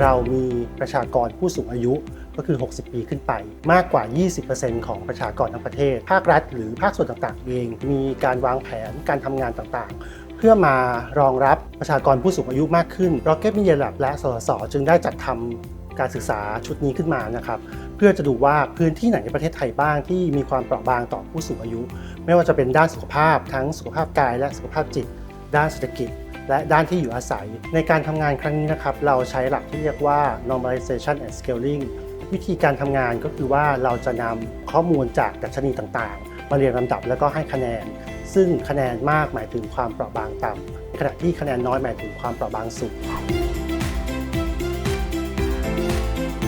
เรามีประชากรผู้สูงอายุก็คือ 60 ปีขึ้นไป มากกว่า 20%ของประชากรทั้งประเทศ ภาครัฐ หรือภาคส่วนต่างๆ เอง มีการวางแผนการทำงานต่างๆ เพื่อมารองรับประชากรผู้สูงอายุมากขึ้น Rocket Media Lab และสสจึงได้จัดทำการศึกษาชุดนี้ขึ้นมานะครับ เพื่อจะดูว่าพื้นที่ไหนในประเทศไทยบ้างที่มีความเปราะบางต่อผู้สูงอายุ ไม่ว่าจะเป็นด้านสุขภาพทั้งสุขภาพกายและสุขภาพจิต ด้านเศรษฐกิจ และด้านที่อยู่อาศัย ในการทำงานครั้งนี้นะครับ เราใช้หลักที่เรียกว่า normalization and scaling วิธีการทำงานก็คือว่าเราจะนำข้อมูลจากดัชนีต่างๆ มาเรียงลำดับแล้วก็ให้คะแนน ซึ่งคะแนนมากหมายถึงความเปราะบางต่ำขณะที่คะแนนน้อยหมายถึงความเปราะบางสูง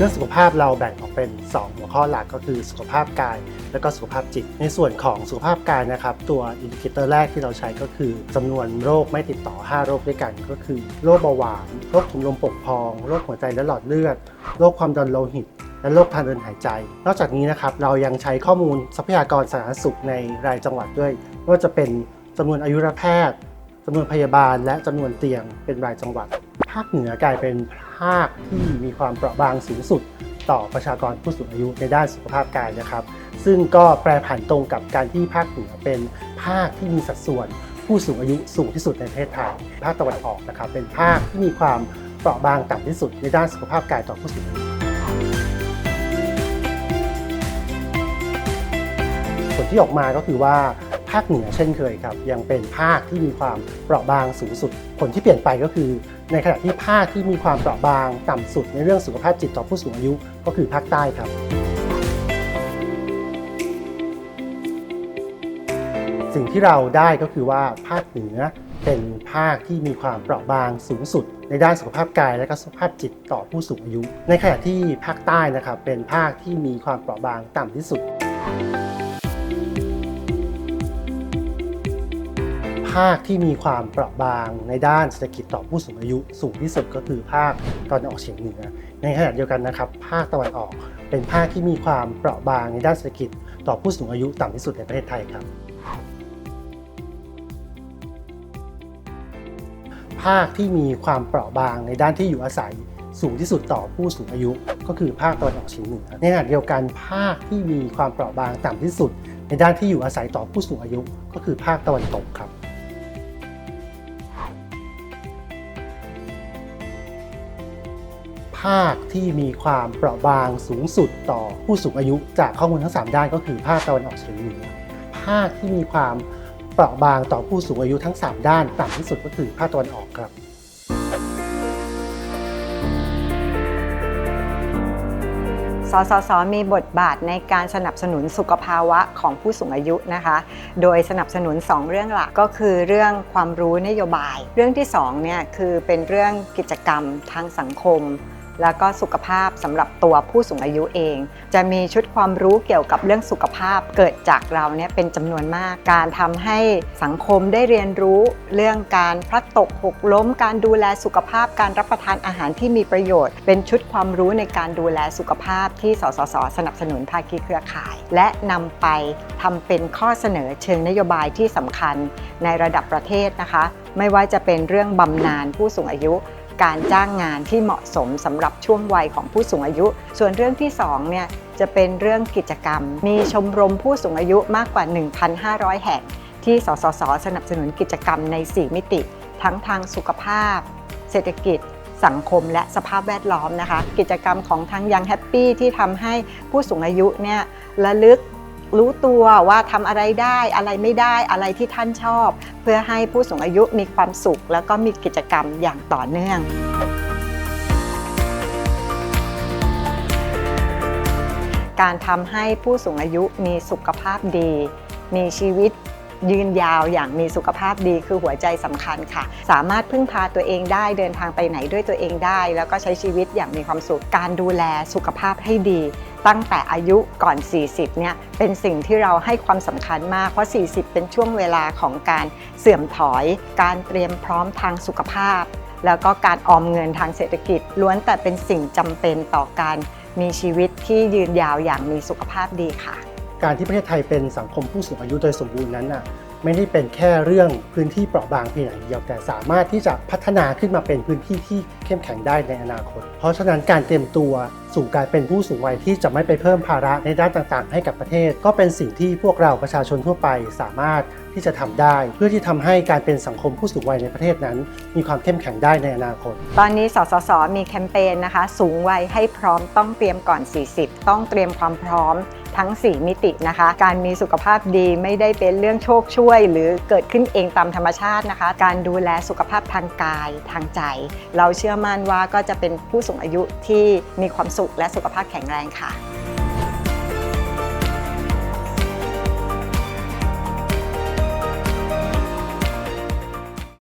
รื่องสุขภาพเราแบ่งออกเป็น 2 หัวข้อหลักก็คือสุขภาพกาย และก็สุขภาพจิต ในส่วนของสุขภาพกายนะครับ ตัวอินดิเคเตอร์แรกที่เราใช้ก็คือจำนวนโรคไม่ติดต่อ 5 โรคด้วยกันก็คือ โรคเบาหวาน โรคถุงลมโป่งพอง โรคหัวใจและหลอดเลือด โรคความดันโลหิตและโรคทางเดินหายใจ นอกจากนี้นะครับเรายังใช้ข้อมูลทรัพยากรสาธารณสุขในรายจังหวัดด้วยว่าจะเป็นจำนวนอายุรแพทย์จำนวนพยาบาลและจำนวนเตียงเป็นรายจังหวัด ภาคเหนือกลายเป็นภาคที่มีความเปราะบางสูงสุดต่อประชากรผู้สูงอายุในด้านสุขภาพกายนะครับ ซึ่งก็แปรผันตรงกับการที่ภาคเหนือเป็นภาคที่มีสัดส่วนผู้สูงอายุสูงที่สุดในประเทศไทย ภาคตะวันออกนะครับ เป็นภาคที่มีความเปราะบางต่ำที่สุดในด้านสุขภาพกายต่อผู้สูงอายุผลที่ออกมาก็คือว่า ภาคเหนือเช่นเคยครับ ยังเป็นภาคที่มีความเปราะบางสูงสุด ผลที่เปลี่ยนไปก็คือ ในขณะที่ภาคที่มีความเปราะบางต่ำสุดในเรื่องสุขภาพจิตต่อผู้สูงอายุก็คือภาคใต้ครับสิ่งที่เราได้ก็คือว่าภาคเหนือเป็นภาคที่มีความเปราะบางสูงสุด ในด้านสุขภาพกายและก็สุขภาพจิตต่อผู้สูงอายุ ในขณะที่ภาคใต้นะครับเป็นภาคที่มีความเปราะบางต่ำที่สุด ภาคที่มีความเปราะบางในด้านเศรษฐกิจต่อผู้สูงอายุสูงที่สุดก็คือภาคตะวันออกเฉียงเหนือ ในขณะเดียวกันนะครับ ภาคตะวันออกเป็นภาคที่มีความเปราะบางในด้านเศรษฐกิจต่อผู้สูงอายุต่ำที่สุดในประเทศไทยครับ ภาคที่มีความเปราะบางในด้านที่อยู่อาศัยสูงที่สุดต่อผู้สูงอายุ ก็คือภาคตะวันออกเฉียงเหนือในขณะเดียวกันภาคที่มีความเปราะบางต่ำที่สุด ในด้านที่อยู่อาศัยต่อผู้สูงอายุ ก็คือภาคตะวันตกครับ ภาคที่มีความเปราะบางสูงสุดต่อผู้สูงอายุ จากข้อมูลทั้ง 3 ด้านก็คือภาคตะวันออกเฉียงเหนือภาคที่มีความเปราะบางต่อผู้สูงอายุทั้ง 3 ด้านต่ำที่สุดก็คือภาคตะวันออกครับสสสมีบทบาทในการสนับสนุนสุขภาวะของผู้สูงอายุนะคะ โดยสนับสนุน 2 เรื่องหลักก็คือเรื่องความรู้นโยบาย เรื่องที่2เนี่ยคือเป็นเรื่องกิจกรรมทางสังคม แล้วก็สุขภาพสำหรับตัวผู้สูงอายุเอง จะมีชุดความรู้เกี่ยวกับเรื่องสุขภาพเกิดจากเราเนี่ยเป็นจำนวนมากการทำให้สังคมได้เรียนรู้ เรื่องการพลัดตกหกล้ม การดูแลสุขภาพ การรับประทานอาหารที่มีประโยชน์ เป็นชุดความรู้ในการดูแลสุขภาพที่สสส สนับสนุนภาคีเครือข่าย และนำไปทำเป็นข้อเสนอเชิงนโยบายที่สำคัญในระดับประเทศนะคะ ไม่ว่าจะเป็นเรื่องบำนาญผู้สูงอายุ การจ้างงานที่เหมาะสมสำหรับช่วงวัยของผู้สูงอายุ ส่วนเรื่องที่2เนี่ยจะเป็นเรื่องกิจกรรม มีชมรมผู้สูงอายุมากกว่า 1,500 แห่ง ที่สสส สนับสนุนกิจกรรมใน 4 มิติ ทั้งทางสุขภาพ เศรษฐกิจสังคมและสภาพแวดล้อมนะคะ กิจกรรมของทางยังแฮปปี้ที่ทำให้ผู้สูงอายุเนี่ยระลึก รู้ตัวว่าทำอะไรได้อะไรไม่ได้อะไรที่ท่านชอบ เพื่อให้ผู้สูงอายุมีความสุข แล้วก็มีกิจกรรมอย่างต่อเนื่องการทำให้ผู้สูงอายุมีสุขภาพดี มีชีวิตยืนยาวอย่างมีสุขภาพดีคือหัวใจสำคัญค่ะ สามารถพึ่งพาตัวเองได้เดินทางไปไหนด้วยตัวเองได้ แล้วก็ใช้ชีวิตอย่างมีความสุขการดูแลสุขภาพให้ดี ตั้งแต่อายุก่อน 40 เนี่ยเป็นสิ่งที่เราให้ความสำคัญมาก เพราะ 40 เป็นช่วงเวลาของการเสื่อมถอย การเตรียมพร้อมทางสุขภาพ แล้วก็การออมเงินทางเศรษฐกิจ ล้วนแต่เป็นสิ่งจำเป็นต่อการมีชีวิตที่ยืนยาวอย่างมีสุขภาพดีค่ะ การที่ประเทศไทยเป็นสังคมผู้สูงอายุโดยสมบูรณ์นั้นน่ะไม่ได้เป็นแค่เรื่องพื้นที่เปราะบางเพียงอย่างเดียวแต่สามารถที่จะพัฒนาขึ้นมาเป็นพื้นที่ที่ เข้มแข็งได้ในอนาคต เพราะฉะนั้นการเตรียมตัวสู่การเป็นผู้สูงวัยที่จะไม่ไปเพิ่มภาระในด้านต่างๆ ให้กับประเทศ ก็เป็นสิ่งที่พวกเราประชาชนทั่วไปสามารถที่จะทำได้ เพื่อที่ทำให้การเป็นสังคมผู้สูงวัยในประเทศนั้น มีความเข้มแข็งได้ในอนาคต ตอนนี้สสสมีแคมเปญนะคะ สูงวัยให้พร้อมต้องเตรียมก่อน 40 ต้องเตรียมความพร้อมทั้ง 4 มิตินะคะ การมีสุขภาพดีไม่ได้เป็นเรื่องโชคช่วย หรือเกิดขึ้นเองตามธรรมชาตินะคะ การดูแลสุขภาพทางกายทางใจ เราเชื่อมั่นว่าก็จะเป็นผู้สูงอายุที่มีความสุขและสุขภาพแข็งแรงค่ะ